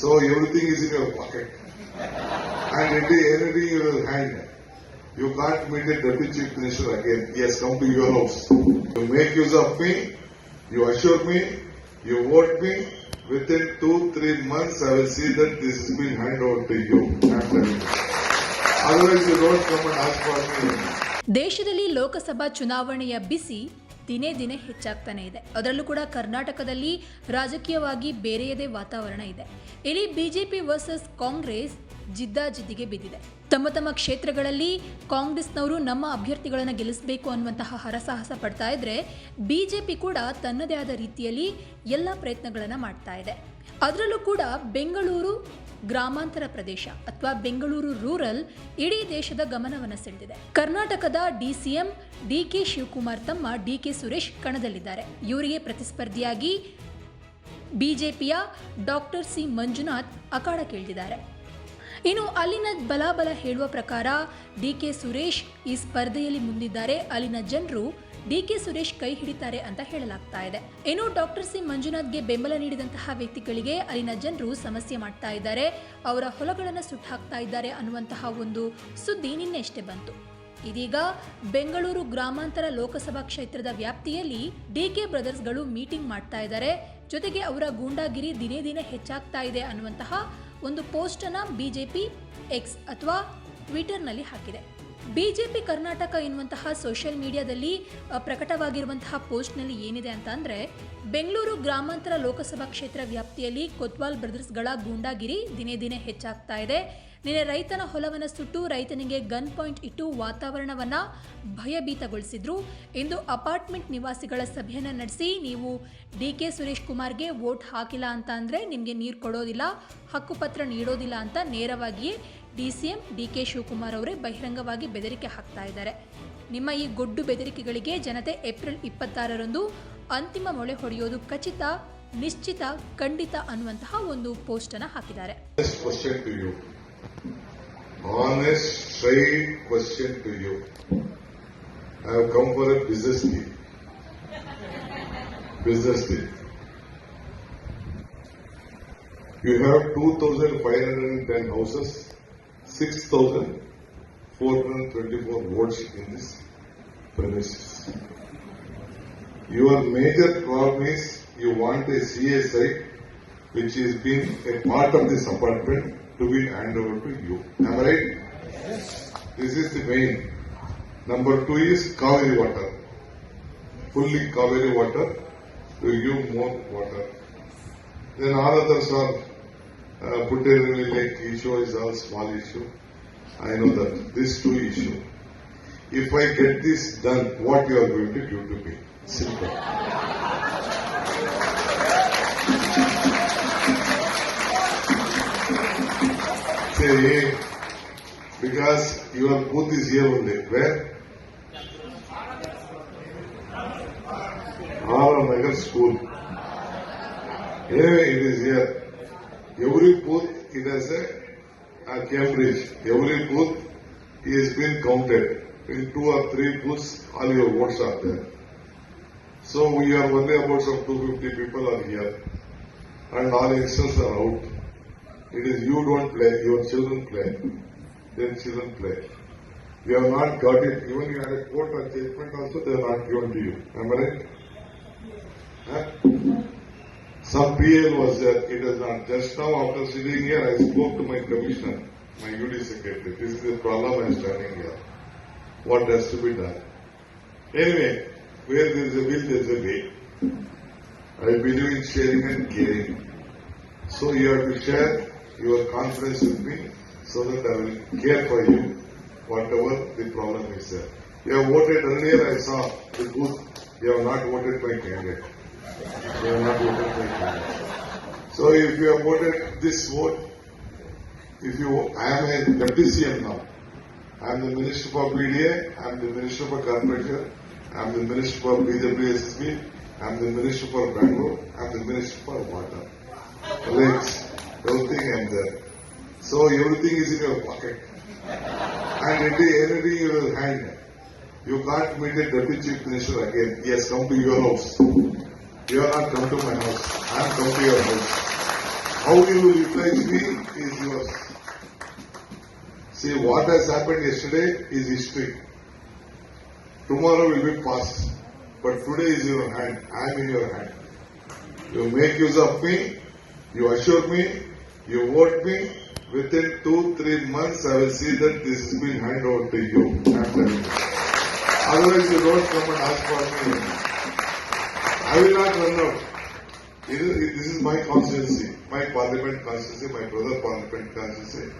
So everything is in your pocket. And it is anything in your hand. You can't meet the deputy chief minister again. He has come to your house. You make use of me. You assure me. You vote me. Within two, three months, I will see that this has been handed over to you. I'm telling you. Otherwise, you don't come and ask for me. ದೇಶದಲ್ಲಿ ಲೋಕಸಭಾ ಚುನಾವಣೆಯ ಬಿಸಿ ದಿನೇ ದಿನೇ ಹೆಚ್ಚಾಗ್ತಾನೆ ಇದೆ. ಅದರಲ್ಲೂ ಕೂಡ ಕರ್ನಾಟಕದಲ್ಲಿ ರಾಜಕೀಯವಾಗಿ ಬೇರೆಯದೇ ವಾತಾವರಣ ಇದೆ. ಇಲ್ಲಿ ಬಿಜೆಪಿ ವರ್ಸಸ್ ಕಾಂಗ್ರೆಸ್ ಜಿದ್ದಾಜಿದ್ದಿಗೆ ಬಿದ್ದಿದೆ. ತಮ್ಮ ತಮ್ಮ ಕ್ಷೇತ್ರಗಳಲ್ಲಿ ಕಾಂಗ್ರೆಸ್ನವರು ನಮ್ಮ ಅಭ್ಯರ್ಥಿಗಳನ್ನು ಗೆಲ್ಲಿಸಬೇಕು ಅನ್ನುವಂತಹ ಹರಸಾಹಸ ಪಡ್ತಾ ಇದ್ರೆ ಬಿಜೆಪಿ ಕೂಡ ತನ್ನದೇ ಆದ ರೀತಿಯಲ್ಲಿ ಎಲ್ಲ ಪ್ರಯತ್ನಗಳನ್ನು ಮಾಡ್ತಾ ಇದೆ. ಅದರಲ್ಲೂ ಕೂಡ ಬೆಂಗಳೂರು ಗ್ರಾಮಾಂತರ ಪ್ರದೇಶ ಅಥವಾ ಬೆಂಗಳೂರು ರೂರಲ್ ಇಡೀ ದೇಶದ ಗಮನವನ್ನು ಸೆಳೆದಿದೆ. ಕರ್ನಾಟಕದ ಡಿಸಿಎಂ ಡಿಕೆ ಶಿವಕುಮಾರ್ ತಮ್ಮ ಡಿಕೆ ಸುರೇಶ್ ಕಣದಲ್ಲಿದ್ದಾರೆ. ಇವರಿಗೆ ಪ್ರತಿಸ್ಪರ್ಧಿಯಾಗಿ ಬಿಜೆಪಿಯ ಡಾಕ್ಟರ್ ಸಿ ಮಂಜುನಾಥ್ ಅಖಾಡಕ್ಕಿಳಿದಿದ್ದಾರೆ ಇನ್ನು ಅಲ್ಲಿನ ಬಲಾಬಲ ಹೇಳುವ ಪ್ರಕಾರ ಡಿಕೆ ಸುರೇಶ್ ಈ ಸ್ಪರ್ಧೆಯಲ್ಲಿ ಮುಂದಿದ್ದಾರೆ. ಅಲ್ಲಿನ ಜನರು ಡಿಕೆ ಸುರೇಶ್ ಕೈ ಹಿಡಿತಾರೆ ಅಂತ ಹೇಳಲಾಗ್ತಾ ಇದೆ. ಇನ್ನು ಡಾಕ್ಟರ್ ಸಿ. ಮಂಜುನಾಥ್ಗೆ ಬೆಂಬಲ ನೀಡಿದಂತಹ ವ್ಯಕ್ತಿಗಳಿಗೆ ಅಲ್ಲಿನ ಜನರು ಸಮಸ್ಯೆ ಮಾಡ್ತಾ ಇದ್ದಾರೆ. ಅವರ ಹೊಲಗಳನ್ನು ಸುಟ್ಟಾಕ್ತಾ ಇದ್ದಾರೆ ಅನ್ನುವಂತಹ ಒಂದು ಸುದ್ದಿ ನಿನ್ನೆಷ್ಟೇ ಬಂತು. ಇದೀಗ ಬೆಂಗಳೂರು ಗ್ರಾಮಾಂತರ ಲೋಕಸಭಾ ಕ್ಷೇತ್ರದ ವ್ಯಾಪ್ತಿಯಲ್ಲಿ ಡಿಕೆ ಬ್ರದರ್ಸ್ಗಳು ಮೀಟಿಂಗ್ ಮಾಡ್ತಾ ಇದ್ದಾರೆ. ಜೊತೆಗೆ ಅವರ ಗೂಂಡಾಗಿರಿ ದಿನೇ ದಿನೇ ಹೆಚ್ಚಾಗ್ತಾ ಇದೆ ಅನ್ನುವಂತಹ ಒಂದು ಪೋಸ್ಟ್ ಅನ್ನ ಬಿಜೆಪಿ ಎಕ್ಸ್ ಅಥವಾ ಟ್ವಿಟರ್ನಲ್ಲಿ ಹಾಕಿದೆ. ಬಿಜೆಪಿ ಕರ್ನಾಟಕ ಎನ್ನುವಂತಹ ಸೋಷಿಯಲ್ ಮೀಡಿಯಾದಲ್ಲಿ ಪ್ರಕಟವಾಗಿರುವಂತಹ ಪೋಸ್ಟ್ನಲ್ಲಿ ಏನಿದೆ ಅಂತ ಅಂದರೆ, ಬೆಂಗಳೂರು ಗ್ರಾಮಾಂತರ ಲೋಕಸಭಾ ಕ್ಷೇತ್ರ ವ್ಯಾಪ್ತಿಯಲ್ಲಿ ಕೊತ್ವಾಲ್ ಬ್ರದರ್ಸ್ಗಳ ಗೂಂಡಾಗಿರಿ ದಿನೇ ದಿನೇ ಹೆಚ್ಚಾಗ್ತಾ ಇದೆ. ನಿನ್ನೆ ರೈತನ ಹೊಲವನ್ನು ಸುಟ್ಟು ರೈತನಿಗೆ ಗನ್ ಪಾಯಿಂಟ್ ಇಟ್ಟು ವಾತಾವರಣವನ್ನ ಭಯಭೀತಗೊಳಿಸಿದ್ರು. ಇಂದು ಅಪಾರ್ಟ್ಮೆಂಟ್ ನಿವಾಸಿಗಳ ಸಭೆಯನ್ನು ನಡೆಸಿ ನೀವು ಡಿ ಕೆ ಸುರೇಶ್ ಕುಮಾರ್ಗೆ ವೋಟ್ ಹಾಕಿಲ್ಲ ಅಂತ ಅಂದರೆ ನಿಮಗೆ ನೀರು ಕೊಡೋದಿಲ್ಲ ಹಕ್ಕುಪತ್ರ ನೀಡೋದಿಲ್ಲ ಅಂತ ನೇರವಾಗಿಯೇ D C M D Shivakumar ಅವರೇ ಬಹಿರಂಗವಾಗಿ ಬೆದರಿಕೆ ಹಾಕ್ತಾ ಇದ್ದಾರೆ. ನಿಮ್ಮ ಈ ಗೊಡ್ಡು ಬೆದರಿಕೆಗಳಿಗೆ ಜನತೆ ಏಪ್ರಿಲ್ ಇಪ್ಪತ್ತಾರರಂದು ಅಂತಿಮ ಮೊಳೆ ಹೊಡೆಯೋದು ಖಚಿತ ನಿಶ್ಚಿತ ಖಂಡಿತ ಅನ್ನುವಂತಹ ಒಂದು ಪೋಸ್ಟ್ ಅನ್ನ ಹಾಕಿದ್ದಾರೆ. You. Have 2,510 houses, 6,424 votes in this premises. Your major problem is you want a CSI which is being a part of this apartment to be handed over to you. Am I right? Yes. This is the main. Number two is Kaveri water. Fully Kaveri water to give more water. Then all others are uh, Puteri Lake issue is all small issue. I know that. This two issue. If I get this done, what you are going to do to me? Simple. Say, hey. because your booth is here only. Where? Our Nagar school. Anyway, it is here. Every booth, it has a, a Cambridge. Every booth is been counted. In two or three booths, all your votes are there. So we are only about some 250 people are here. And all youngsters are out. It is you don't play, your children play. Then children play. You have not got it. Even you had a court or also, they are not given to you. Am I right? Some PL was there. It is not. Just now after sitting here, I spoke to my commissioner, my UD secretary. This is the problem I am standing here. What has to be done? Anyway, where there is a will, there is a way. I believe in sharing and caring. So you have to share your confidence with me so that I will care for you, whatever the problem is there. You have voted earlier, I saw the booth. You have not voted my candidate. You have not. So if you have voted this vote, if you, I am a deputy CM now. I am the Minister for PDA, I am the Minister for Corporation, I am the Minister for BWSSB, I am the Minister for Bangalore, I am the Minister for Water. Lakes, everything am there. So everything is in your pocket. And anything in your hand. You can't meet the Deputy Chief Minister again. He has come to your house. You have not come to my house. I have come to your house. How you replace me is yours. See, what has happened yesterday is history. Tomorrow will be past. But today is your hand. I am in your hand. You make use of me, you assure me, you vote me. Within two, three months, I will see that this has been handed over to you. Otherwise, you don't come and ask for me. I will not run out. It is- This is my constituency, my parliament constituency, my brother parliament constituency.